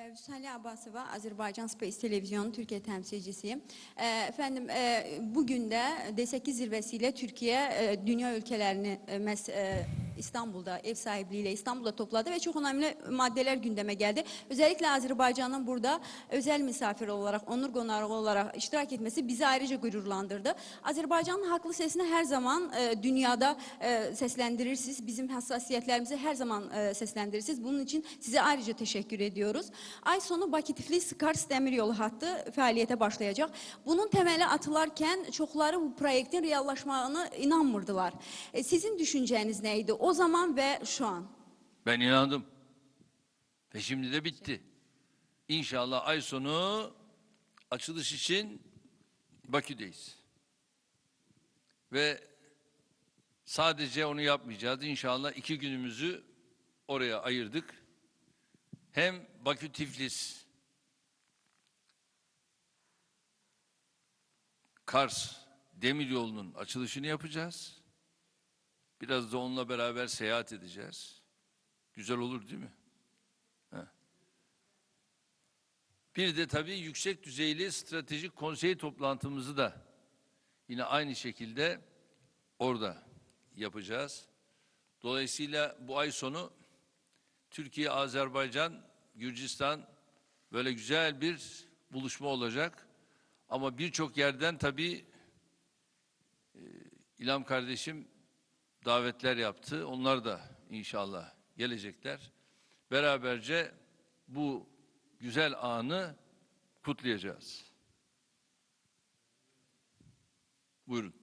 Ee, Vüsali Abbasova, Azerbaycan Space Televizyonu Türkiye temsilcisiyim. Ee, Efendim e, bugün de D8 zirvesiyle Türkiye e, dünya ülkelerini e, İstanbul'da ev sahipliğiyle İstanbul'da topladı ve çok önemli maddeler gündeme geldi. Özellikle Azerbaycan'ın burada özel misafir olarak, onur konağı olarak iştirak etmesi bizi ayrıca gururlandırdı. Azerbaycan'ın haklı sesini her zaman e, dünyada e, seslendirirsiniz. Bizim hassasiyetlerimizi her zaman e, seslendirirsiniz. Bunun için size ayrıca teşekkür ediyoruz. Ay sonu Bakı Tiflis Kars Demiryolu hattı faaliyete başlayacak. Bunun temeli atılarken çokları bu proyektin reallaşmağına inanmırdılar. E, sizin düşünceniz neydi o zaman ve şu an? Ben inandım. Ve şimdi de bitti. İnşallah ay sonu açılış için Bakü'deyiz. Ve sadece onu yapmayacağız. İnşallah iki günümüzü oraya ayırdık. Hem Bakü Tiflis Kars Demiryolu'nun açılışını yapacağız. Biraz da onunla beraber seyahat edeceğiz. Güzel olur değil mi? Heh. Bir de tabii yüksek düzeyli stratejik konsey toplantımızı da yine aynı şekilde orada yapacağız. Dolayısıyla bu ay sonu Türkiye, Azerbaycan, Gürcistan böyle güzel bir buluşma olacak. Ama birçok yerden tabii e, İlham kardeşim davetler yaptı. Onlar da inşallah gelecekler. Beraberce bu güzel anı kutlayacağız. Buyurun.